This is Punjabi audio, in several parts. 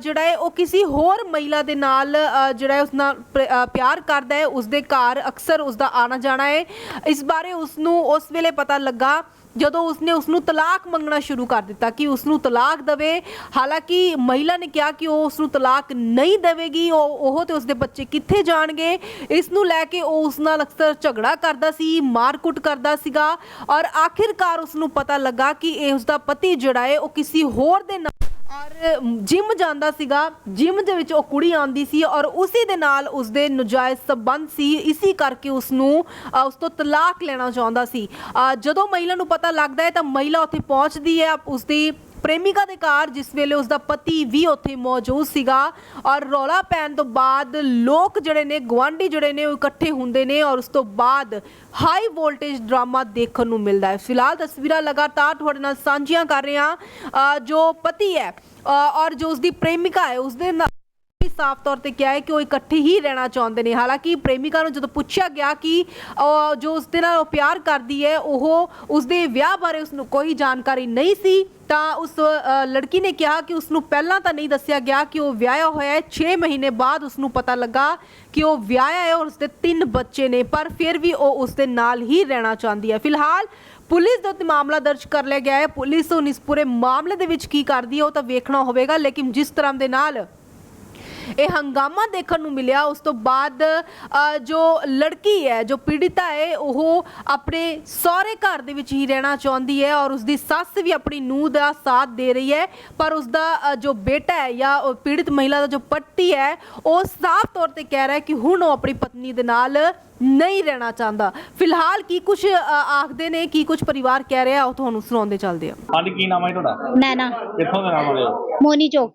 ਜਿਹੜਾ ਹੈ, ਉਹ ਕਿਸੇ ਹੋਰ ਮਹਿਲਾ ਦੇ ਨਾਲ ਜਿਹੜਾ ਹੈ, ਉਸ ਨਾਲ ਪ੍ਰ- ਪਿਆਰ ਕਰਦਾ ਹੈ ਉਸ ਦੇ ਘਰ ਅਕਸਰ ਉਸ ਦਾ ਆਣਾ ਜਾਣਾ ਹੈ। ਇਸ ਬਾਰੇ ਉਸ ਨੂੰ ਉਸ ਵੇਲੇ ਪਤਾ ਲੱਗਾ ਜਦੋਂ ਉਸਨੇ ਉਸ ਨੂੰ ਤਲਾਕ ਮੰਗਣਾ ਸ਼ੁਰੂ ਕਰ ਦਿੱਤਾ ਕਿ ਉਸ ਨੂੰ ਤਲਾਕ ਦੇਵੇ। ਹਾਲਾਂਕਿ ਮਹਿਲਾ ਨੇ ਕਿਹਾ ਕਿ ਉਹ ਉਸ ਨੂੰ ਤਲਾਕ ਨਹੀਂ ਦੇਵੇਗੀ, ਉਹ ਉਹ ਤੇ ਉਸਦੇ ਬੱਚੇ ਕਿੱਥੇ ਜਾਣਗੇ? ਇਸ ਨੂੰ ਲੈ ਕੇ ਉਹ ਉਸ ਨਾਲ ਅਕਸਰ ਝਗੜਾ ਕਰਦਾ ਸੀ, ਮਾਰਕੁੱਟ ਕਰਦਾ ਸੀਗਾ। ਔਰ ਆਖਿਰਕਾਰ ਉਸ ਨੂੰ ਪਤਾ ਲੱਗਾ ਕਿ ਇਹ ਉਸਦਾ ਪਤੀ ਜਿਹੜਾ ਹੈ, ਉਹ ਕਿਸੇ ਹੋਰ ਦੇ ਨਾਲ ਔਰ ਜਿਮ ਜਾਂਦਾ ਸੀਗਾ ਜਿਮ ਦੇ ਵਿੱਚ ਉਹ ਕੁੜੀ ਆਉਂਦੀ ਸੀ ਔਰ ਉਸੇ ਦੇ ਨਾਲ ਉਸਦੇ ਨਜਾਇਜ਼ ਸਬੰਧ ਸੀ। ਇਸੇ ਕਰਕੇ ਉਸ ਨੂੰ ਉਸ ਤੋਂ ਤਲਾਕ ਲੈਣਾ ਚਾਹੁੰਦਾ ਸੀ। ਅ, ਜਦੋਂ ਮਹਿਲਾ ਨੂੰ ਪਤਾ ਲੱਗਦਾ ਹੈ ਤਾਂ ਮਹਿਲਾ ਉੱਥੇ ਪਹੁੰਚਦੀ ਹੈ ਉਸਦੀ ਪ੍ਰੇਮਿਕਾ ਦੇ ਘਰ, ਜਿਸ ਵੇਲੇ ਉਸਦਾ ਪਤੀ ਵੀ ਉੱਥੇ ਮੌਜੂਦ ਸੀਗਾ ਔਰ ਰੌਲਾ ਪੈਣ ਤੋਂ ਬਾਅਦ ਲੋਕ ਜਿਹੜੇ ਨੇ ਗਵਾਂਢੀ ਜਿਹੜੇ ਨੇ, ਉਹ ਇਕੱਠੇ ਹੁੰਦੇ ਨੇ ਔਰ ਉਸ ਤੋਂ ਬਾਅਦ ਹਾਈ ਵੋਲਟੇਜ ਡਰਾਮਾ ਦੇਖਣ ਨੂੰ ਮਿਲਦਾ ਹੈ। ਫਿਲਹਾਲ ਤਸਵੀਰਾਂ ਲਗਾਤਾਰ ਤੁਹਾਡੇ ਨਾਲ ਸਾਂਝੀਆਂ ਕਰ ਰਹੇ ਹਾਂ ਜੋ ਪਤੀ ਹੈ ਔਰ ਜੋ ਉਸਦੀ ਪ੍ਰੇਮਿਕਾ ਹੈ, ਉਸਦੇ ਨਾਲ ਸਾਫ਼ ਤੌਰ ਤੇ ਕਿਹਾ ਹੈ ਕਿ ਉਹ ਇਕੱਠੇ ਹੀ ਰਹਿਣਾ ਚਾਹੁੰਦੇ ਨੇ। ਹਾਲਾਂਕਿ ਪ੍ਰੇਮਿਕਾ ਨੂੰ ਜਦੋਂ ਪੁੱਛਿਆ ਗਿਆ ਕਿ ਜੋ ਉਸ ਦੇ ਨਾਲ ਉਹ ਪਿਆਰ ਕਰਦੀ ਹੈ, ਉਹ ਉਸਦੇ ਵਿਆਹ ਬਾਰੇ ਉਸ ਨੂੰ ਕੋਈ ਜਾਣਕਾਰੀ ਨਹੀਂ ਸੀ, ਤਾਂ ਉਸ ਲੜਕੀ ਨੇ ਕਿਹਾ ਕਿ ਉਸ ਨੂੰ ਪਹਿਲਾਂ ਤਾਂ ਨਹੀਂ ਦੱਸਿਆ ਗਿਆ ਕਿ ਉਹ ਵਿਆਹਿਆ ਹੋਇਆ ਹੈ। 6 ਮਹੀਨੇ ਬਾਅਦ ਉਸ ਨੂੰ ਪਤਾ ਲੱਗਾ ਕਿ ਉਹ ਵਿਆਹਿਆ ਹੈ ਔਰ ਉਸਦੇ ਤਿੰਨ ਬੱਚੇ ਨੇ, ਪਰ ਫਿਰ ਵੀ ਉਹ ਉਸ ਦੇ ਨਾਲ ਹੀ ਰਹਿਣਾ ਚਾਹੁੰਦੀ ਹੈ। ਫਿਲਹਾਲ ਪੁਲਿਸ ਦੇ ਉੱਤੇ ਮਾਮਲਾ ਦਰਜ ਕਰ ਲਿਆ ਗਿਆ ਹੈ। ਪੁਲਿਸ ਹੁਣ ਇਸ ਪੂਰੇ ਮਾਮਲੇ ਦੇ ਵਿੱਚ ਕੀ ਕਰਦੀ ਹੈ ਉਹ ਤਾਂ ਵੇਖਣਾ ਹੋਵੇਗਾ, ਲੇਕਿਨ ਜਿਸ ਤਰ੍ਹਾਂ ਦੇ ਨਾਲ ਇਹ ਹੰਗਾਮਾ ਦੇਖਣ ਨੂੰ ਮਿਲਿਆ। ਉਸ ਤੋਂ ਬਾਅਦ ਜੋ ਲੜਕੀ ਹੈ ਜੋ ਪੀੜਿਤਾ ਹੈ ਉਹ ਆਪਣੇ ਸਹੁਰੇ ਘਰ ਦੇ ਵਿੱਚ ਹੀ ਰਹਿਣਾ ਚਾਹੁੰਦੀ ਹੈ ਔਰ ਉਸਦੀ ਸੱਸ ਵੀ ਆਪਣੀ ਨੂੰਹ ਦਾ ਸਾਥ ਦੇ ਰਹੀ ਹੈ। ਪਰ ਉਸਦਾ ਅ, ਜੋ ਬੇਟਾ ਹੈ ਜਾਂ ਉਹ ਪੀੜਿਤ ਮਹਿਲਾ ਦਾ ਜੋ ਪੱਟੀ ਹੈ ਉਹ ਸਾਫ਼ ਤੌਰ ਤੇ ਕਹਿ ਰਿਹਾ ਹੈ ਕਿ ਹੁਣ ਉਹ ਆਪਣੀ ਪਤਨੀ ਦੇ ਨਾਲ ਨਹੀਂ ਰਹਿਣਾ ਚਾਹੁੰਦਾ। ਫਿਲਹਾਲ ਕੀ ਕੁਝ ਆਖਦੇ ਨੇ ਕੀ ਕੁਝ ਪਰਿਵਾਰ ਕਹਿ ਰਿਹਾ ਉਹ ਤੁਹਾਨੂੰ ਸੁਣਾਉਂਦੇ ਚੱਲਦੇ ਆ ਹਾਂਜੀ ਕੀ ਨਾਮ ਹੈ ਜੀ ਤੁਹਾਡਾ? ਨੈਣਾ ਕਿੱਥੋਂ ਦੇ ਨਾਮ ਵਾਲੇ ਹੋ? ਮੋਨੀ ਚੌਕ।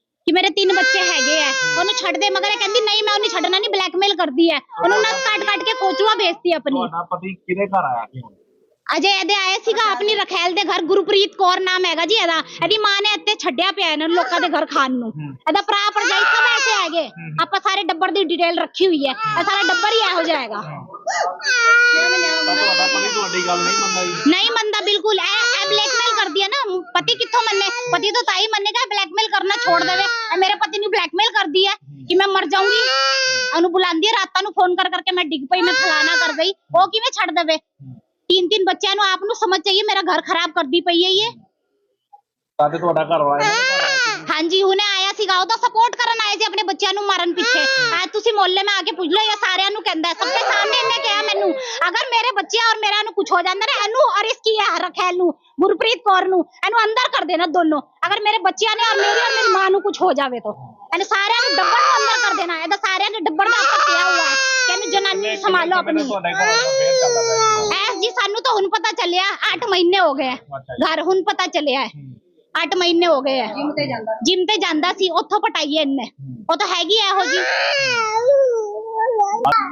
ਕਿ ਮੇਰੇ ਤਿੰਨ ਬੱਚੇ ਹੈਗੇ ਆ ਉਹਨੂੰ ਛੱਡ ਦੇ ਮਗਰ ਇਹ ਕਹਿੰਦੀ ਨਹੀਂ ਮੈਂ ਉਹਨੂੰ ਛੱਡਣਾ ਨਹੀਂ ਬਲੈਕਮੇਲ ਕਰਦੀ ਹੈ ਉਹਨੂੰ ਨਸ ਕੱਟ ਕੱਟ ਕੇ ਕੋਚੂਆ ਵੇਚਦੀ ਆਪਣੀ ਤੁਹਾਡਾ ਪਤੀ ਕਿਹਦੇ ਘਰ ਆਇਆ ਸੀ ਹੁਣ ਅਜੇ ਇਹਦੇ ਆਏ ਸੀਗਾ ਆਪਣੀ ਰਖੈਲ ਦੇ ਘਰ ਗੁਰਪ੍ਰੀਤ ਕੌਰ ਨਾਮ ਹੈਗਾ ਜੀ ਇਹਦਾ ਇਹਦੀ ਮਾਂ ਨੇ ਇੱਥੇ ਛੱਡਿਆ ਪਿਆ ਇਹਨਾਂ ਨੂੰ ਲੋਕਾਂ ਦੇ ਘਰ ਖਾਣ ਨੂੰ ਇਹਦਾ ਭਰਾ ਭਰਜਾਈ ਸਭ ਐਸੇ ਹੈਗੇ ਆਪਾਂ ਸਾਰੇ ਡੱਬਰ ਦੀ ਡਿਟੇਲ ਰੱਖੀ ਹੋਈ ਹੈ ਇਹ ਸਾਰਾ ਡੱਬਰ ਹੀ ਇਹੋ ਜਿਹਾ ਹੈਗਾ ਤਾਂ ਤੁਹਾਡਾ ਪਤੀ ਤੁਹਾਡੀ ਗੱਲ ਨਹੀਂ ਮੰਨਦਾ ਜੀ ਨਹੀਂ ਮੰਨਦਾ ਬਿਲਕੁਲ ਇਹ ਇਹ ਬਲੈਕਮੇਲ ਕਰਦੀ ਹੈ ਨਾ ਪਤੀ ਕਿੱਥੋਂ ਮੰਨੇ ਪਤੀ ਤਾਂ ਤਾਈ ਮੰਨੇਗਾ ਛੋੜ ਦੇਵੇ। ਇਹ ਮੇਰੇ ਪਤੀ ਨੂੰ ਬਲੈਕਮੇਲ ਕਰਦੀ ਹੈ ਕਿ ਮੈਂ ਮਰ ਜਾਊਂਗੀ। ਉਹਨੂੰ ਬੁਲਾਉਂਦੀ ਹੈ ਰਾਤਾਂ ਨੂੰ ਫੋਨ ਕਰ ਕਰਕੇ ਮੈਂ ਡਿੱਗ ਪਈ ਮੈਂ ਫਲਾਣਾ ਕਰ ਗਈ। ਉਹ ਕਿਵੇਂ ਛੱਡ ਦੇਵੇ? ਤਿੰਨ ਤਿੰਨ ਬੱਚਿਆਂ ਨੂੰ ਆਪ ਨੂੰ ਸਮਝ ਚਾਹੀਏ ਮੇਰਾ ਘਰ ਖਰਾਬ ਕਰਦੀ ਪਈ ਹੈ ਇਹ। ਤੁਹਾਡਾ ਘਰ ਵਾਲਾ ਹਾਂਜੀ ਹੁਣੇ ਆਇਆ ਸੀਗਾ ਉਹਦਾ ਸਪੋਰਟ ਕਰਨ ਆਏ ਸੀ ਆਪਣੇ ਬੱਚਿਆਂ ਨੂੰ ਮਾਰਨ ਪਿੱਛੇ। ਅੱਜ ਤੁਸੀਂ ਮੁਹੱਲੇ ਮੈਂ ਆ ਕੇ ਪੁੱਛ ਲਓ ਇਹ ਸਾਰਿਆਂ ਨੂੰ ਕਹਿੰਦਾ ਹੈ। ਸਭ ਦੇ ਸਾਹਮਣੇ ਇਹਨੇ ਕਿਹਾ ਮੈਨੂੰ ਅਗਰ ਮੇਰੇ ਬੱਚੇ ਔਰ ਮੇਰਾ ਨੂੰ ਕੁਝ ਹੋ ਜਾਂਦਾ ਨਾ ਇਹਨੂੰ ਔਰ ਇਸ ਕੀ ਹੈ ਰਖੈਲ ਨੂੰ ਗੁਰਪ੍ਰੀਤ ਕੌਰ ਨੂੰ ਇਹਨੂੰ ਅੰਦਰ ਕਰ ਦੇਣਾ ਦੋਨੋਂ। ਅਗਰ ਮੇਰੇ ਬੱਚਿਆਂ ਨੇ ਔਰ ਮੇਰੀ ਔਰ ਮੇਰੀ ਮਾਂ ਨੂੰ ਕੁਝ ਹੋ ਜਾਵੇ ਤਾਂ। ਇਹਨੇ ਸਾਰਿਆਂ ਨੂੰ ਡੱਬਰ ਨੂੰ ਅੰਦਰ ਕਰ ਦੇਣਾ ਇਹਦਾ ਸਾਰਿਆਂ ਨੇ ਡੱਬਰ ਦਾ ਆਪਰ ਪਿਆ ਹੋਇਆ ਹੈ ਕਿ ਇਹਨੂੰ ਜਨਾਨੀ ਨੂੰ ਸੰਭਾਲੋ ਆਪਣੀ। ਤੁਹਾਡੇ ਘਰ ਫੇਰ ਚੱਲਦਾ ਪਿਆ ਜੀ। ਐਸ ਜੀ ਸਾਨੂੰ ਤਾਂ ਹੁਣ ਪਤਾ ਚੱਲਿਆ 8 ਮਹੀਨੇ ਹੋ ਗਏ ਅੱਛਾ ਜੀ। ਘਰ ਹੁਣ ਪਤਾ ਚੱਲਿਆ ਹੈ। 8 ਮਹੀਨੇ ਹੋ ਗਏ ਜਿਮ ਤੇ ਜਾਂਦਾ। ਜਿਮ ਤੇ ਜਾਂਦਾ ਸੀ ਉੱਥੋਂ ਪਟਾਈ ਹੈ ਇਹਨੇ। ਉਹ ਤਾਂ ਹੈਗੀ ਐ ਇਹੋ ਜੀ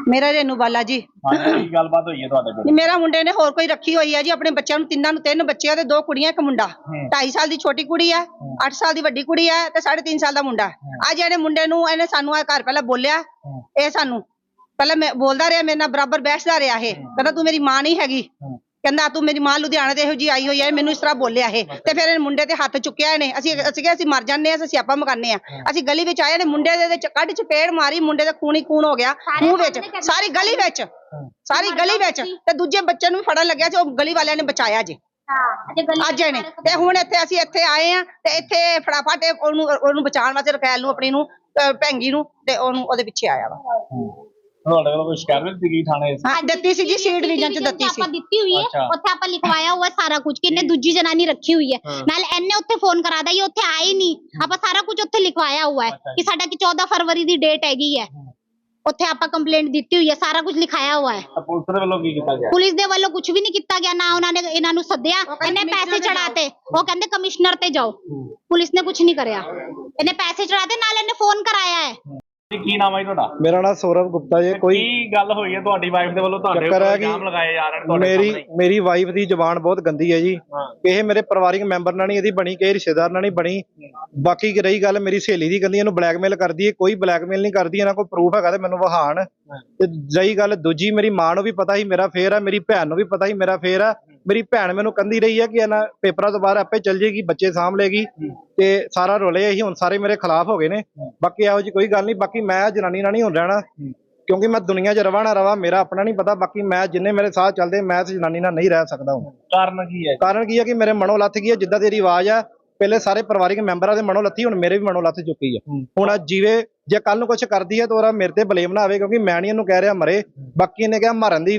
ਮੇਰਾ ਰੇਨੂ ਬਾਲਾ ਜੀ। ਹਾਂਜੀ ਕੀ ਗੱਲਬਾਤ ਹੋਈ ਹੈ ਤੁਹਾਡੇ ਕੋਲ? ਮੇਰਾ ਮੁੰਡੇ ਨੇ ਹੋਰ ਕੋਈ ਰੱਖੀ ਹੋਈ ਹੈ ਜੀ। ਆਪਣੇ ਬੱਚਿਆਂ ਨੂੰ ਤਿੰਨਾਂ ਨੂੰ ਤਿੰਨ ਬੱਚੇ ਆ ਤੇ ਦੋ ਕੁੜੀਆਂ ਇੱਕ ਮੁੰਡਾ। 2.5 ਸਾਲ ਦੀ ਛੋਟੀ ਕੁੜੀ ਹੈ। 8 ਸਾਲ ਦੀ ਵੱਡੀ ਕੁੜੀ ਹੈ ਤੇ 3.5 ਸਾਲ ਦਾ ਮੁੰਡਾ। ਅੱਜ ਇਹਨੇ ਮੁੰਡੇ ਨੂੰ ਇਹਨੇ ਸਾਨੂੰ ਆ ਘਰ ਪਹਿਲਾਂ ਬੋਲਿਆ। ਇਹ ਸਾਨੂੰ। ਪਹਿਲਾਂ ਮੈਂ ਬੋਲਦਾ ਰਿਹਾ ਮੇਰੇ ਨਾਲ ਬਰਾਬਰ ਬੈਠਦਾ ਰਿਹਾ ਇਹ। ਕਹਿੰਦਾ ਤੂੰ ਮੇਰੀ ਮਾਂ ਨਹੀਂ ਹੈਗੀ। ਕਹਿੰਦਾ ਤੂੰ ਮੇਰੀ ਮਾਂ ਲੁਧਿਆਣਾ ਤੇ ਇਹੋ ਜੀ ਆਈ ਹੋਈ ਹੈ ਮੈਨੂੰ ਇਸ ਤਰ੍ਹਾਂ ਬੋਲਿਆ ਇਹ। ਤੇ ਫਿਰ ਇਹ ਮੁੰਡੇ ਤੇ ਹੱਥ ਚੁੱਕਿਆ ਇਹਨੇ। ਅਸੀਂ ਅਸੀਂ ਕਿਹਾ ਅਸੀਂ ਮਰ ਜਾਂਦੇ ਆ ਅਸੀਂ ਸਿਆਪਾ ਮਕਾਨੇ ਆ ਅਸੀਂ ਗਲੀ ਵਿੱਚ ਆਏ ਨੇ ਮੁੰਡੇ ਦੇ ਵਿੱਚ ਕੱਢ ਚਪੇੜ ਮਾਰੀ ਮੁੰਡੇ ਦਾ ਖੂਨ ਹੀ ਖੂਨ ਹੋ ਗਿਆ ਮੂੰਹ ਵਿੱਚ ਸਾਰੀ ਗਲੀ ਵਿੱਚ ਸਾਰੀ ਗਲੀ ਵਿੱਚ। ਤੇ ਦੂਜੇ ਬੱਚੇ ਨੂੰ ਵੀ ਫੜਨ ਲੱਗਿਆ ਸੀ ਉਹ ਗਲੀ ਵਾਲਿਆਂ ਨੇ ਬਚਾਇਆ ਜੀ। ਅੱਜ ਇਹਨੇ। ਤੇ ਹੁਣ ਇੱਥੇ ਅਸੀਂ ਇੱਥੇ ਆਏ ਆ ਤੇ ਇੱਥੇ ਫਟਾਫਟ ਉਹਨੂੰ ਉਹਨੂੰ ਬਚਾਉਣ ਵਾਸਤੇ ਰਕੈਲ ਨੂੰ ਆਪਣੀ ਨੂੰ ਭੈਂਗੀ ਨੂੰ ਤੇ ਉਹਨੂੰ ਉਹਦੇ ਪਿੱਛੇ ਆਇਆ ਵਾ। ਤੁਹਾਡੇ ਕੋਲ ਕੋਈ ਸ਼ਿਕਾਇਤ ਵੀ ਸੀਗੀ ਥਾਣੇ ਹਾਂ ਦਿੱਤੀ ਸੀ ਜੀ ਸੀ ਡਿਵੀਜ਼ਨ ਚ ਦਿੱਤੀ ਸੀ ਆਪਾਂ ਦਿੱਤੀ ਹੋਈ ਹੈ ਅੱਛਾ। ਉੱਥੇ ਆਪਾਂ ਲਿਖਵਾਇਆ ਹੋਇਆ ਸਾਰਾ ਕੁਝ ਕਿੰਨੇ ਦੂਜੀ ਜਨਾਨੀ ਰੱਖੀ ਹੋਈ ਹੈ। ਨਾਲ ਇਹਨੇ ਉੱਥੇ ਫੋਨ ਕਰਾਦਾ ਇਹ ਉੱਥੇ ਆਏ ਨਹੀਂ। ਆਪਾਂ ਸਾਰਾ ਕੁਝ ਉੱਥੇ ਲਿਖਵਾਇਆ ਹੋਇਆ ਹੈ ਅੱਛਾ ਕਿ ਸਾਡਾ ਕਿ 14 ਫਰਵਰੀ ਦੀ ਡੇਟ ਹੈਗੀ ਹੈ। ਉੱਥੇ ਆਪਾਂ ਕੰਪਲੇਂਟ ਦਿੱਤੀ ਹੋਈ ਹੈ ਸਾਰਾ ਕੁਝ ਲਿਖਾਇਆ ਹੋਇਆ ਹੈ। ਤਾਂ ਪੁਲਿਸ ਦੇ ਵੱਲੋਂ ਕੀ ਕੀਤਾ ਗਿਆ? ਪੁਲਿਸ ਦੇ ਵੱਲੋਂ ਕੁਝ ਵੀ ਨਹੀਂ ਕੀਤਾ ਗਿਆ ਨਾ ਉਹਨਾਂ ਨੇ ਇਹਨਾਂ ਨੂੰ ਸੱਦਿਆ ਇਹਨੇ ਪੈਸੇ ਚੜਾਤੇ ਉਹ ਕਹਿੰਦੇ ਕਮਿਸ਼ਨਰ ਤੇ ਜਾਓ। ਪੁਲਿਸ ਨੇ ਕੁਝ ਨਹੀਂ ਕਰਿਆ। ਇਹਨੇ ਪੈਸੇ ਚੜਾਤੇ ਨਾਲ ਇਹਨੇ ਫੋਨ ਕਰਾਇਆ ਹੈ। ਜੀ, ਕੀ ਨਾਮ ਹੈ ਤੁਹਾਡਾ? ਮੇਰਾ ਨਾਮ ਸੌਰਵ ਗੁਪਤਾ ਜੀ ਕੋਈ ਕੀ ਗੱਲ ਹੋਈ ਹੈ ਤੁਹਾਡੀ ਵਾਈਫ ਦੇ ਵੱਲੋਂ? ਤੁਹਾਡੇ ਕਿ ਇਲਜ਼ਾਮ ਲਗਾਏ ਜਾ ਰਹੇ ਤੁਹਾਡੇ ਮੇਰੀ ਮੇਰੀ ਵਾਈਫ ਦੀ ਜ਼ਬਾਨ ਬਹੁਤ ਗੰਦੀ ਹੈ ਜੀ। ਇਹ ਮੇਰੇ ਪਰਿਵਾਰਿਕ ਮੈਂਬਰ ਨਾਲ ਨਹੀਂ ਇਹਦੀ ਬਣੀ ਕਿਸੇ ਰਿਸ਼ਤੇਦਾਰ ਨਾਲ ਨਹੀਂ ਬਣੀ। ਬਾਕੀ ਕੀ ਰਹੀ ਗੱਲ ਮੇਰੀ ਸਹੇਲੀ ਦੀ ਕਹਿੰਦੀ ਇਹਨੂੰ ਬਲੈਕਮੇਲ ਕਰਦੀ ਹੈ। ਕੋਈ ਬਲੈਕਮੇਲ ਨਹੀਂ ਕਰਦੀ ਇਹਨਾਂ ਕੋਲ ਪ੍ਰੂਫ ਹੈਗਾ ਤੇ ਮੈਨੂੰ ਵਹਾਣ ਤੇ ਜਈ ਗੱਲ ਦੂਜੀ ਮੇਰੀ ਮਾਂ ਨੂੰ ਵੀ ਪਤਾ ਸੀ ਮੇਰਾ ਫੇਰ ਆ ਮੇਰੀ ਭੈਣ ਨੂੰ ਵੀ ਪਤਾ ਸੀ ਮੇਰਾ ਫੇਰ ਆ। ਮੇਰੀ ਭੈਣ ਮੈਨੂੰ ਕਹਿੰਦੀ ਰਹੀ ਹੈ ਕਿ ਇਹਨਾਂ ਪੇਪਰਾਂ ਤੋਂ ਬਾਅਦ ਆਪੇ ਚੱਲ ਜੇਗੀ ਬੱਚੇ ਸਾਂਭ ਲੇਗੀ ਤੇ ਸਾਰਾ ਰੋਲੇ ਅਸੀਂ ਹੁਣ ਸਾਰੇ ਮੇਰੇ ਖਿਲਾਫ ਹੋ ਗਏ ਨੇ। ਬਾਕੀ ਇਹੋ ਜੀ ਕੋਈ ਗੱਲ ਨਹੀਂ ਬਾਕੀ ਮੈਂ ਜਨਾਨੀ ਨਾਲ ਨਹੀਂ ਹੁਣ ਰਹਿਣਾ। ਕਿਉਂਕਿ ਮੈਂ ਦੁਨੀਆ 'ਚ ਰਵਾਂ ਨਾ ਰਵਾਂ ਮੇਰਾ ਆਪਣਾ ਨਹੀਂ ਪਤਾ। ਬਾਕੀ ਮੈਂ ਜਿੰਨੇ ਮੇਰੇ ਸਾਥ ਚੱਲਦੇ ਮੈਂ ਇਸ ਜਨਾਨੀ ਨਾਲ ਨਹੀਂ ਰਹਿ ਸਕਦਾ ਹੁਣ। ਕਾਰਨ ਕੀ ਹੈ? ਕਾਰਨ ਕੀ ਹੈ ਕਿ ਮੇਰੇ ਮਨੋਂ ਲੱਥ ਗਈ ਹੈ ਜਿੱਦਾਂ ਤੇਰੀ ਆਵਾਜ਼ ਆ ਪਹਿਲੇ ਸਾਰੇ ਪਰਿਵਾਰਿਕ ਮੈਂਬਰਾਂ ਦੇ ਮਨੋਂ ਲੱਥੀ ਹੁਣ ਮੇਰੇ ਵੀ ਮਨੋਂ ਲੱਥ ਚੁੱਕੀ ਹੈ। ਹੁਣ ਅੱਜ ਜੀਵੇ ਜੇ ਕੱਲ ਨੂੰ ਕੁਝ ਕਰਦੀ ਹੈ ਤਾਂ ਉਹਦਾ ਮੇਰੇ ਤੇ ਬਲੇਮ ਨਾ ਆਵੇ ਕਿਉਂਕਿ ਮੈਂ ਨਹੀਂ ਇਹਨੂੰ ਕਹਿ ਰਿਹਾ ਮਰੇ। ਬਾਕੀ ਇਹਨੇ ਕਿਹਾ ਮਾਰਨ ਦੀ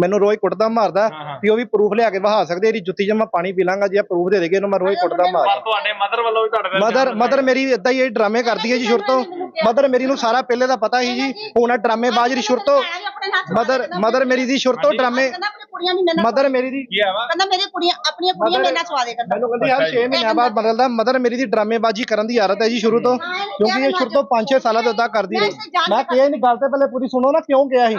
ਮੈਨੂੰ ਰੋਜ਼ ਕੁੱਟਦਾ ਮਾਰਦਾ। ਵੀ ਉਹ ਵੀ ਪ੍ਰੂਫ ਲਿਆ ਕੇ ਵਹਾ ਸਕਦੇ ਇਹਦੀ ਜੁੱਤੀ 'ਚ ਮੈਂ ਪਾਣੀ ਪੀ ਲਾਂਗਾ ਜੇ ਪ੍ਰੂਫ ਦੇ ਦੇਗੇ ਇਹਨੂੰ ਮੈਂ ਰੋਜ਼ ਕੁੱਟਦਾ ਮਾਰਦਾ। ਤੁਹਾਡੇ ਮਦਰ ਵੱਲੋਂ ਵੀ ਤੁਹਾਡੇ ਮਦਰ ਮਦਰ ਮੇਰੀ ਇਦਾਂ ਹੀ ਇਹ ਡਰਾਮੇ ਕਰਦੀ ਹੈ ਜੀ ਸ਼ੁਰੂ ਤੋਂ ਮਦਰ ਮੇਰੀ ਨੂੰ ਸਾਰਾ ਪਹਿਲੇ ਦਾ ਪਤਾ ਸੀ ਜੀ ਹੁਣ ਇਹ ਡਰਾਮੇਬਾਜ਼ ਦੀ ਸ਼ੁਰੂ ਤੋਂ ਮਦਰ ਮਦਰ ਮੇਰੀ ਦੀ ਸ਼ੁਰੂ ਤੋਂ ਡਰਾਮੇ ਕਹਿੰਦਾ ਆਪਣੀ ਕੁੜੀਆਂ ਨਹੀਂ ਮੇਰੇ ਨਾਲ ਮਦਰ ਮੇਰੀ ਦੀ ਕੀ ਕਹਿੰਦਾ ਮੇਰੀ ਕੁੜੀਆਂ ਆਪਣੀਆਂ ਕੁੜੀਆਂ ਮੇਰੇ ਨਾਲ ਸਵਾਦੇ ਕਰਦਾ। ਮੈਨੂੰ ਕਹਿੰਦੀ ਹਰ 6 ਮਹੀਨਿਆਂ ਬਾਅਦ ਬਦਲਦਾ ਮਦਰ ਮੇਰੀ ਦੀ ਡਰਾਮੇਬਾਜ਼ੀ ਕਰਨ ਦੀ ਆਦਤ ਹੈ ਜੀ ਸ਼ੁਰੂ ਤੋਂ ਕਿਉਂਕਿ ਇਹ ਸ਼ੁਰੂ ਤੋਂ 5-6 ਸਾਲਾਂ ਤੋਂ ਇਦਾਂ ਕਰਦੀ ਰਹੀ। ਮੈਂ ਕਿਹਾ ਨਹੀਂ ਗੱਲ ਤੇ ਪਹਿਲੇ ਪੂਰੀ ਸੁਣੋ ਨਾ ਕਿਉਂ ਕਿਹਾ ਸੀ?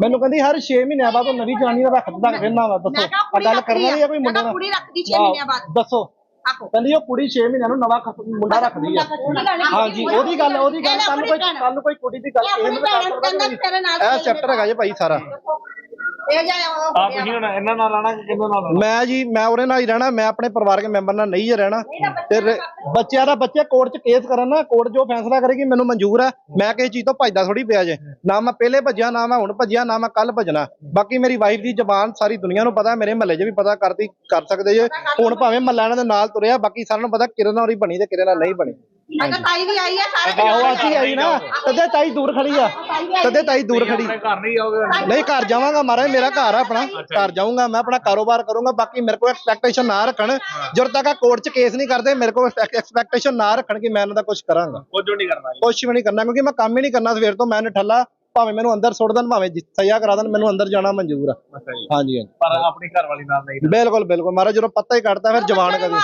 ਮੈਨੂੰ ਕਹਿੰਦੀ ਹਰ 6 ਮਹੀਨਿਆਂ ਬਾਅਦ ਉਹ ਨਵੀਂ ਜਨਾਨੀ ਦਾ ਰੱਖ ਦਿੰਦਾ ਰਹਿਣਾ ਵਾ ਦੱਸੋ ਆ ਗੱਲ ਕਰਨਾ ਵੀ ਹੈ ਕੋਈ ਮੁੰਡੇ ਨਾਲ? ਕੁੜੀ ਰੱਖਦੀ 6 ਮਹੀਨਿਆਂ ਬਾਅਦ। ਦੱਸੋ। ਕਹਿੰਦੀ ਉਹ ਕੁੜੀ 6 ਮਹੀਨਿਆਂ ਨੂੰ ਨਵਾਂ ਮੁੰਡਾ ਰੱਖਦੀ ਹੈ ਹਾਂਜੀ ਉਹਦੀ ਗੱਲ ਉਹਦੀ ਗੱਲ ਕੱਲ ਕੋਈ ਕੱਲ ਕੋਈ ਕੁੜੀ ਦੀ ਗੱਲ ਨਹੀਂ ਇਹ ਚੈਪਟਰ ਹੈਗਾ ਜੀ ਭਾਈ ਸਾਰਾ। ਇਹ ਜਾਇਆ ਆ ਤੁਸੀਂ ਹੁਣ ਇਹਨਾਂ ਨਾਲ ਰਹਿਣਾ ਕਿ ਕਿਹਦੇ ਨਾਲ ਰਹਿਣਾ? ਮੈਂ ਜੀ ਮੈਂ ਉਹਦੇ ਨਾਲ ਹੀ ਰਹਿਣਾ ਮੈਂ ਆਪਣੇ ਪਰਿਵਾਰਕ ਮੈਂਬਰ ਨਾਲ ਨਹੀਂ ਰਹਿਣਾ। ਤੇ ਰ- ਬੱਚਿਆਂ ਦਾ ਬੱਚੇ ਕੋਰਟ 'ਚ ਕੇਸ ਕਰਨ ਨਾ ਕੋਰਟ ਜੋ ਫੈਸਲਾ ਕਰੇਗੀ ਮੈਨੂੰ ਮਨਜ਼ੂਰ ਆ ਮੈਂ ਕਿਸੇ ਚੀਜ਼ ਤੋਂ ਭੱਜਦਾ ਥੋੜੀ ਪਿਆ ਜੇ। ਨਾ ਮੈਂ ਪਹਿਲੇ ਭੱਜਿਆ ਨਾ ਮੈਂ ਹੁਣ ਭੱਜਿਆ ਨਾ ਮੈਂ ਕੱਲ ਭੱਜਣਾ। ਬਾਕੀ ਮੇਰੀ ਵਾਈਫ ਦੀ ਜ਼ਬਾਨ ਸਾਰੀ ਦੁਨੀਆ ਨੂੰ ਪਤਾ ਮੇਰੇ ਮਹੱਲੇ 'ਚ ਵੀ ਪਤਾ ਕਰਦੀ ਕਰ ਸਕਦੇ ਜੇ। ਹੁਣ ਭਾਵੇਂ ਮਹੱਲਾ ਇਹਨਾਂ ਦੇ ਨਾਲ ਤੁਰਿਆ ਬਾਕੀ ਸਾਰਿਆਂ ਨੂੰ ਪਤਾ ਕਿਰਨ ਨਾਲ ਹੀ ਬਣੀ ਤੇ ਕਿਰਨ ਨਾਲ ਨਹੀਂ ਬਣੀ। ਅਗਰ ਤਾਈ ਵੀ ਆਈ ਹੈ ਸਾਰੇ ਆਹੋ ਅੱਜ ਹੀ ਆਈ ਨਾ ਤਦੇ ਤਾਈ ਦੂਰ ਖੜੀ ਆ ਤਦੇ ਤਾਈ ਦੂਰ ਖੜੀ। ਆਪਣੇ ਘਰ ਨਹੀਂ ਜਾਓਗੇ ਨਹੀਂ ਘਰ ਜਾਵਾਂਗਾ ਮਹਾਰਾਜ ਮੇਰਾ ਘਰ ਆ ਆਪਣਾ ਘਰ ਜਾਊਂਗਾ ਮੈਂ ਆਪਣਾ ਕਾਰੋਬਾਰ ਕਰੂੰਗਾ ਬਾਕੀ ਮੇਰੇ ਕੋਲ ਐਕਸਪੈਕਟੇਸ਼ਨ ਨਾ ਰੱਖਣ ਜਦੋਂ ਤੱਕ ਆ ਕੋਰਟ 'ਚ ਕੇਸ ਨਹੀਂ ਕਰਦੇ ਮੇਰੇ ਕੋਲ ਐਕਸਪੈਕਟੇਸ਼ਨ ਨਾ ਰੱਖਣ ਕਿ ਮੈਂ ਇਹਨਾਂ ਦਾ ਕੁਝ ਕਰਾਂਗਾ। ਕੁਝ ਨਹੀਂ ਕਰਨਾ ਜੀ। ਕੁਝ ਵੀ ਨਹੀਂ ਕਰਨਾ ਕਿਉਂਕਿ ਮੈਂ ਕੰਮ ਹੀ ਨਹੀਂ ਕਰਨਾ ਸਵੇਰ ਤੋਂ ਮੈਂ ਨਠੱਲਾ ਭਾਵੇਂ ਮੈਨੂੰ ਅੰਦਰ ਸੁੱਟ ਦੇਣ ਭਾਵੇਂ ਸਜ਼ਾ ਕਰਾ ਦੇਣ ਮੈਨੂੰ ਅੰਦਰ ਜਾਣਾ ਮਨਜ਼ੂਰ ਆ। ਅੱਛਾ ਜੀ। ਹਾਂਜੀ ਹਾਂਜੀ। ਪਰ ਆਪਣੀ ਘਰ ਵਾਲੀ ਨਾਲ ਨਹੀਂ ਬਿਲਕੁਲ ਬਿਲਕੁਲ। ਮਹਾਰਾਜ ਜਦੋਂ ਪੱਤਾ ਹੀ ਕੱਢਦਾ ਫਿਰ ਜਵਾਨ ਕਦੇ।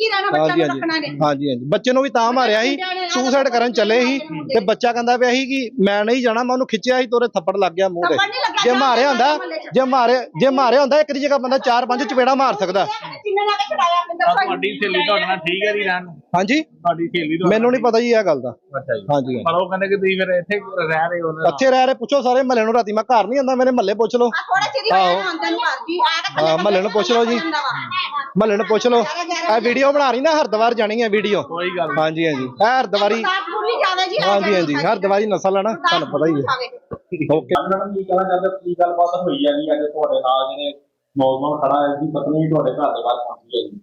ਕੀ ਰਹਿਣਾ ਬੱਚਾ ਹਾਂਜੀ ਨੂੰ ਰੱਖਣਾ ਹਾਂਜੀ ਨੇ ਹਾਂਜੀ ਹਾਂਜੀ। ਬੱਚੇ ਨੂੰ ਵੀ ਤਾਂ ਮਾਰਿਆ ਸੀ। ਸੁਸਾਈਡ ਕਰਨ ਚੱਲੇ ਸੀ। ਤੇ ਬੱਚਾ ਕਹਿੰਦਾ ਪਿਆ ਸੀ ਕਿ ਮੈਂ ਨਹੀਂ ਜਾਣਾ ਮੈਂ ਉਹਨੂੰ ਖਿੱਚਿਆ ਸੀ ਤੋਰੇ ਥੱਪੜ ਲੱਗ ਗਿਆ ਮੂੰਹ ਤੇ। ਜੇ ਮਾਰਿਆ ਹੁੰਦਾ ਜੇ ਮਾਰੇ ਜੇ ਮਾਰਿਆ ਹੁੰਦਾ ਇੱਕ ਦੀ ਜਗ੍ਹਾ ਬੰਦਾ ਚਾਰ ਪੰਜ ਚਪੇੜਾ ਮਾਰ ਸਕਦਾ। ਚਿੰਨਾ ਲਾ ਕੇ ਛਡਾਇਆ ਮੈਨੂੰ ਤਾਂ ਤੁਹਾਡੀ ਸਹੇਲੀ ਤੁਹਾਡੇ ਨਾਲ ਠੀਕ ਹੈ ਜੀ ਰਹਿਣ ਨੂੰ? ਹਾਂਜੀ? ਤੁਹਾਡੀ ਸਹੇਲੀ ਤੁਹਾਡੇ ਮੈਨੂੰ ਨਹੀਂ ਪਤਾ ਜੀ ਇਹ ਗੱਲ ਦਾ। ਨਾਲ- ਅੱਛਾ ਜੀ। ਹਾਂਜੀ। ਪਰ ਉਹ ਕਹਿੰਦੇ ਕਿ ਤੁਸੀਂ ਫਿਰ ਇੱਥੇ ਰਹਿ ਰਹੇ ਹੋ। ਇੱਥੇ ਰਹਿ ਰਹੇ ਪੁੱਛੋ ਸਾਰੇ ਮਹੱਲੇ ਨੂੰ ਰਾਤੀ। ਮੈਂ ਘਰ ਨਹੀਂ ਆਂਦਾ ਮੇਰੇ ਮਹੱਲੇ ਪੁੱਛ ਲਓ। ਆ ਥੋੜਾ ਚਿਰ ਹੀ ਹੋਇਆ ਆਉਂਦਾ ਨੂੰ ਘਰ ਜੀ ਆ ਤਾਂ ਹਾਂ ਮਹੱਲੇ ਨੂੰ ਪੁੱਛ ਲਓ ਜੀ। ਮਹੱਲੇ ਨੂੰ ਪੁੱਛ ਲਓ। ਇਹ ਵੀਡੀਓ ਬਣਾ ਰਹੀ ਨਾ ਹਰਦਵਾਰ ਜਾਣੀ ਹੈ ਵੀਡੀਓ ਕੋਈ ਗੱਲ ਹਾਂਜੀ ਹਾਂਜੀ। ਇਹ ਹਰਦਵਾਰੀ ਹਾਂਜੀ ਹਾਂਜੀ। ਹਰਦਵਾਰੀ ਨਸਲ ਹੈ ਨਾ ਤੁਹਾਨੂੰ ਪਤਾ ਹੀ ਹੈ। ਓਕੇ। ਮੈਡਮ ਕੀ ਕਹਿਣਾ ਚਾਹੁੰਦੇ ਕੀ ਗੱਲਬਾਤ ਹੋਈ ਹੈ ਜੀ? ਅੱਜ ਤੁਹਾਡੇ ਨਾਲ ਜਿਹੜੇ ਨੌਜਵਾਨ ਖੜਾ ਹੈ ਜੀ ਪਤਨੀ ਤੁਹਾਡੇ ਘਰ ਦੇ ਬਾਹਰ ਪਹੁੰਚੀ ਹੈ ਜੀ।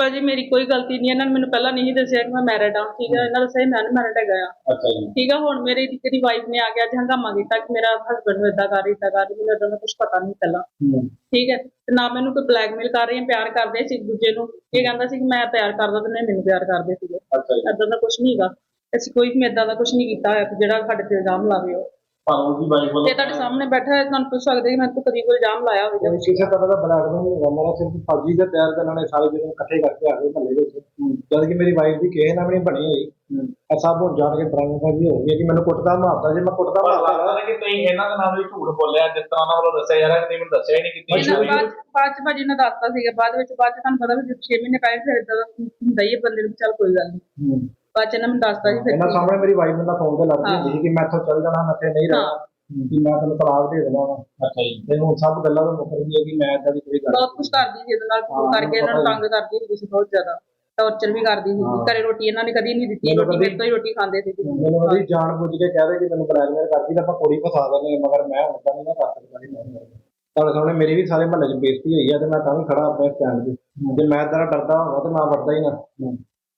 ਭਾਜੀ ਮੇਰੀ ਕੋਈ ਗਲਤੀ ਨਹੀਂ। ਇਹਨਾਂ ਨੇ ਮੈਨੂੰ ਪਹਿਲਾਂ ਨਹੀਂ ਦੱਸਿਆ ਕਿ ਮੈਂ ਮੈਰਿਡ ਹਾਂ ਠੀਕ ਹੈ ਇਹਨਾਂ ਦਾ ਸਹੀ ਮੈਂ ਮੈਰਿਡ ਹੈਗਾ ਆ। ਅੱਛਾ ਜੀ। ਠੀਕ ਹੈ ਹੁਣ ਮੇਰੇ ਦੀ ਵਾਈਫ ਨੇ ਆ ਅੱਜ ਹੰਗਾਮਾ ਕੀਤਾ ਕਿ ਮੇਰਾ ਹਸਬੰਡ ਨੂੰ ਇਦਾਂ ਕਰ ਰਹੀ ਕਰ ਰਹੀ ਮੈਨੂੰ ਇਦਾਂ ਦਾ ਕੁਝ ਪਤਾ ਨਹੀਂ ਪਹਿਲਾਂ। ਠੀਕ ਹੈ ਤੇ ਨਾ ਮੈਨੂੰ ਕੋਈ ਬਲੈਕਮੇਲ ਕਰ ਰਹੀ ਹੈ ਪਿਆਰ ਕਰਦੇ ਸੀ ਦੂਜੇ ਨੂੰ। ਇਹ ਕਹਿੰਦਾ ਸੀ ਕਿ ਮੈਂ ਪਿਆਰ ਕਰਦਾ ਤੇ ਨਹੀਂ ਮੈਨੂੰ ਪਿਆਰ ਕਰਦੇ ਸੀਗੇ। ਅੱਛਾ ਜੀ। ਇਦਾਂ ਦਾ ਕੁਝ ਨਹੀਂ ਹੈਗਾ। ਅਸੀਂ ਕੋਈ ਵੀ ਇਦਾਂ ਦਾ ਕੁਝ ਨਹੀਂ ਕੀਤਾ ਹੋਇਆ ਕਿ ਜਿਹੜਾ ਸਾਡੇ ਤੇ ਇਲਜ਼ਾਮ ਲਾਵੇ ਉਹ। ਪਰ ਉਹਦੀ ਵਾਈਫ ਵੱਲੋਂ ਜੇ ਤੁਹਾਡੇ ਸਾਹਮਣੇ ਬੈਠਾ ਹੈ ਤੁਹਾਨੂੰ ਪੁੱਛ ਸਕਦੇ ਕਿ ਮੈਂ ਤੋਂ ਕਦੀ ਕੋਈ ਇਲਜ਼ਾਮ ਲਾਇਆ ਹੋਵੇ ਜਾਂ ਕਿਸੇ ਤਰ੍ਹਾਂ ਦਾ ਬਲੈਕਮੇਲ ਨਹੀਂ ਹੈਗਾ ਮੇਰਾ ਸਿਰਫ ਫੌਜੀ ਦੇ ਤਿਆਰ ਕਰਨ ਵਾਲੇ ਸਾਰੇ ਜਿਹੜੇ ਇਕੱਠੇ ਕਰਕੇ ਆ ਗਏ ਮਹੱਲੇ ਵਿੱਚ। ਜਦ ਕਿ ਮੇਰੀ ਵਾਈਫ ਦੀ ਕਿਸੇ ਨਾਲ ਵੀ ਨਹੀਂ ਬਣੀ ਹੋਈ। ਇਹ ਸਭ ਹੁਣ ਜਾਣ ਕੇ ਡਰਾਮੇਬਾਜ਼ੀ ਹੋ ਗਈ ਹੈ ਕਿ ਮੈਨੂੰ ਕੁੱਟਦਾ ਮਾਰਦਾ ਜੇ ਮੈਂ ਕੁੱਟਦਾ ਪਰ ਮਾਰਦਾ। ਲੱਗਦਾ ਹੈ ਕਿ ਤੁਸੀਂ ਇਹਨਾਂ ਦੇ ਨਾਲ ਵੀ ਝੂਠ ਬੋਲਿਆ ਜਿਸ ਤਰ੍ਹਾਂ ਉਹਨਾਂ ਵੱਲੋਂ ਦੱਸਿਆ ਜਾ ਰਿਹਾ ਕਿ ਤੁਸੀਂ ਮੈਨੂੰ ਦੱਸਿਆ ਹੀ ਨਹੀਂ ਕੀਤੀ ਇਹਨਾਂ ਬਾਅਦ ਬਾਅਦ ਚ ਭਾਜੀ ਨੇ ਦੱਸਤਾ ਸੀਗਾ ਬਾਅਦ ਵਿੱਚ ਬਾਅਦ ਚ ਤੁਹਾਨੂੰ ਪਤਾ ਵੀ 6 ਮਹੀਨੇ ਪਹਿਲੇ ਫਿਰ ਇਦਾਂ ਦਾ ਹੁੰਦਾ ਹੀ ਹੈ ਬੰਦੇ ਨੂੰ ਚੱਲ ਕੋਈ ਗੱਲ ਨਹੀਂ ਮੈਨੂੰ ਦੱਸਤਾ ਜੀ ਫਿਰ ਇਹਨਾਂ ਸਾਹਮਣੇ ਮੇਰੀ ਵਾਈਫ ਮੈਨੂੰ ਫੋਨ ਤੇ ਲੱਗਦੀ ਹੁੰਦੀ ਸੀ ਕਿ ਮੈਂ ਇੱਥੋਂ ਚੱਲ ਜਾਣਾ ਮੈਂ ਇੱਥੇ ਨਹੀਂ ਰਹਿਣਾ। ਕਿ ਮੈਂ ਤੈਨੂੰ ਤਲਾਕ ਦੇ ਦੇਣਾ ਅੱਛਾ ਜੀ। ਤੇ ਹੁਣ ਸਭ ਗੱਲਾਂ ਤੋਂ ਮੁੱਕਰ ਗਈ ਹੈ ਕਿ ਮੈਂ ਏਦਾਂ ਦੀ ਕੋਈ ਗੱਲ ਬਹੁਤ ਕੁਝ ਕਰਦੀ ਸੀ ਇਹਦੇ ਨਾਲ ਫੋਨ ਕਰਕੇ ਇਹਨਾਂ ਨੂੰ ਤੰਗ ਕਰਦੀ ਹੁੰਦੀ ਸੀ ਬਹੁਤ ਜ਼ਿਆਦਾ। ਟੌਰਚਰ ਵੀ ਕਰਦੀ ਸੀ। ਘਰੇ ਰੋਟੀ ਇਹਨਾਂ ਨੇ ਕਦੀ ਨਹੀਂ ਦਿੱਤੀ ਰੋਟੀ ਮੇਰੇ ਤੋਂ ਹੀ ਰੋਟੀ ਖਾਂਦੇ ਸੀ। ਮੈਨੂੰ ਉਹਦੀ ਜਾਣ ਬੁੱਝ ਕੇ ਕਹਦੇ ਕਿ ਮੈਨੂੰ ਬਲੈਕਮੇਲ ਕਰਦੀ ਤਾਂ ਆਪਾਂ ਕੁੜੀ ਫਸਾ ਦਿੰਦੇ ਹਾਂ, ਮਗਰ ਮੈਂ ਹੁਣ ਤਾਂ ਨਹੀਂ ਨਾ ਕਰ ਸਕਦਾ ਜੀ ਮੈਂ ਨਹੀਂ ਕਰਦਾ। ਤੁਹਾਡੇ ਸਾਹਮਣੇ ਮੇਰੀ ਵੀ ਸਾਰੇ ਮਹੱਲੇ 'ਚ ਬੇਇੱਜ਼ਤੀ ਹੋਈ ਹੈ ਤੇ ਮੈਂ ਤਾਂ ਵੀ ਖੜਾ ਆਪਣੇ ਸਟੈਂਡ 'ਤੇ। ਜੇ ਮੈਂ ਇਦਾਂ ਡਰਦਾ ਹੁੰਦਾ ਤੇ ਮੈਂ ਵੜਦਾ ਹੀ ਨਾ।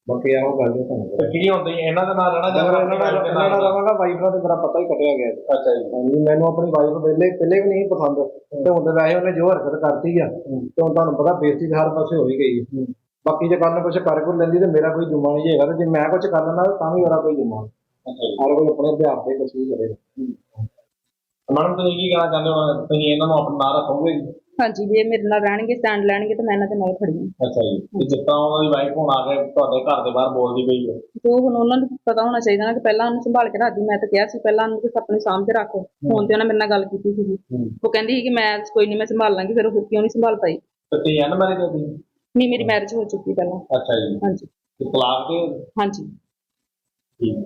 ਬਾਕੀ ਇਹੋ ਗੱਲ ਹੈ ਤੁਹਾਨੂੰ ਕੀ ਹੁੰਦਾ ਜੀ ਇਹਨਾਂ ਦੇ ਨਾਲ ਰਹਿਣਾ ਜਾਂ ਅਗਰ ਆਪਣੀ ਇਹਨਾਂ ਨਾਲ wife ਦੇ ਨਾਲ? ਨਾਲ ਰਵਾਂਗਾ ਵਾਈਫ ਨਾਲ ਤੇ ਮੇਰਾ ਪਤਾ ਹੀ ਕੱਟਿਆ ਗਿਆ। ਜੀ। ਅੱਛਾ ਜੀ। ਹਾਂਜੀ ਮੈਨੂੰ ਆਪਣੀ ਵਾਈਫ ਪਹਿਲੇ ਪਹਿਲੇ ਵੀ ਨਹੀਂ ਪਸੰਦ। ਤੇ ਹੁਣ ਤੇ ਵੈਸੇ ਉਹਨੇ ਜੋ ਹਰਕਤ ਕਰਤੀ ਆ ਤੇ ਹੁਣ ਤੁਹਾਨੂੰ ਪਤਾ ਬੇਇੱਜ਼ਤੀ ਤਾਂ ਹਰ ਪਾਸੇ ਹੋ ਹੀ ਗਈ ਹੈ। ਬਾਕੀ ਜੇ ਕੱਲ ਨੂੰ ਕੁਝ ਕਰ ਕਰ ਲੈਂਦੀ ਤੇ ਮੇਰਾ ਕੋਈ ਜੁਮਾ ਨਹੀਂ ਹੈਗਾ। ਤੇ ਜੇ ਮੈਂ ਕੁਝ ਕਰ ਲੈਂਦਾ ਤਾਂ ਵੀ ਮੇਰਾ ਕੋਈ ਜੁਮਾ ਅੱਛਾ ਜੀ। ਹਰ ਕੋਈ ਆਪਣੇ ਅਭਿਆਸ ਤੇ ਕੁਝ ਵੀ ਕਰੇ। ਮੈਡਮ ਤੁਸੀਂ ਕੀ ਕਹਿਣਾ ਚਾਹੁੰਦੇ ਹੋ? ਤੁਸੀਂ ਇਹਨਾਂ ਨੂੰ ਆਪਣਾ ਨਾਂ ਰੱਖੋਗੇ? ਜੀ? ਹਾਂਜੀ ਜੇ ਮੇਰੇ ਨਾਲ ਰਹਿਣਗੇ ਸਟੈਂਡ ਲੈਣਗੇ ਤਾਂ ਮੈਂ ਇਹਨਾਂ ਦੇ ਨਾਲ ਖੜੀ ਹਾਂ। ਅੱਛਾ ਜੀ। ਤੇ ਤਰ੍ਹਾਂ ਉਹਨਾਂ ਦੀ ਵਾਈਫ ਹੁਣ ਆ ਕੇ ਤੁਹਾਡੇ ਘਰ ਦੇ ਬਾਹਰ ਬੋਲਦੀ ਪਈ ਹੈ। ਤੇ ਉਹ ਹੁਣ ਉਹਨਾਂ ਨੂੰ ਪਤਾ ਹੋਣਾ ਚਾਹੀਦਾ ਨਾ ਕਿ ਪਹਿਲਾਂ ਉਹਨੂੰ ਸੰਭਾਲ ਕੇ ਰੱਖਦੀ ਮੈਂ ਤਾਂ ਕਿਹਾ ਸੀ ਪਹਿਲਾਂ ਉਹਨੂੰ ਕਿ ਆਪਣੇ ਸਾਹਮਣੇ ਰੱਖ। ਫੋਨ ਤੇ ਉਹਨਾਂ ਮੇਰੇ ਨਾਲ ਗੱਲ ਕੀਤੀ ਸੀਗੀ। ਹੂੰ। ਉਹ ਕਹਿੰਦੀ ਸੀ ਕਿ ਮੈਂ ਕੋਈ ਨਹੀਂ ਮੈਂ ਸੰਭਾਲ ਲਾਂਗੀ ਫਿਰ ਉਹ ਕਿਉਂ ਨਹੀਂ ਸੰਭਾਲ ਪਾਈ? ਤੇ ਤੇ ਐਨ ਮਾਰੀ ਜਾਂਦੀ ਨਹੀਂ ਮੇਰੀ ਮੈਰਿਜ ਹੋ ਚੁੱਕੀ ਪਹਿਲਾਂ। ਅੱਛਾ ਜੀ। ਹਾਂਜੀ। ਤੇ ਤਲਾਕ ਤੇ ਹਾਂਜੀ। ਠੀਕ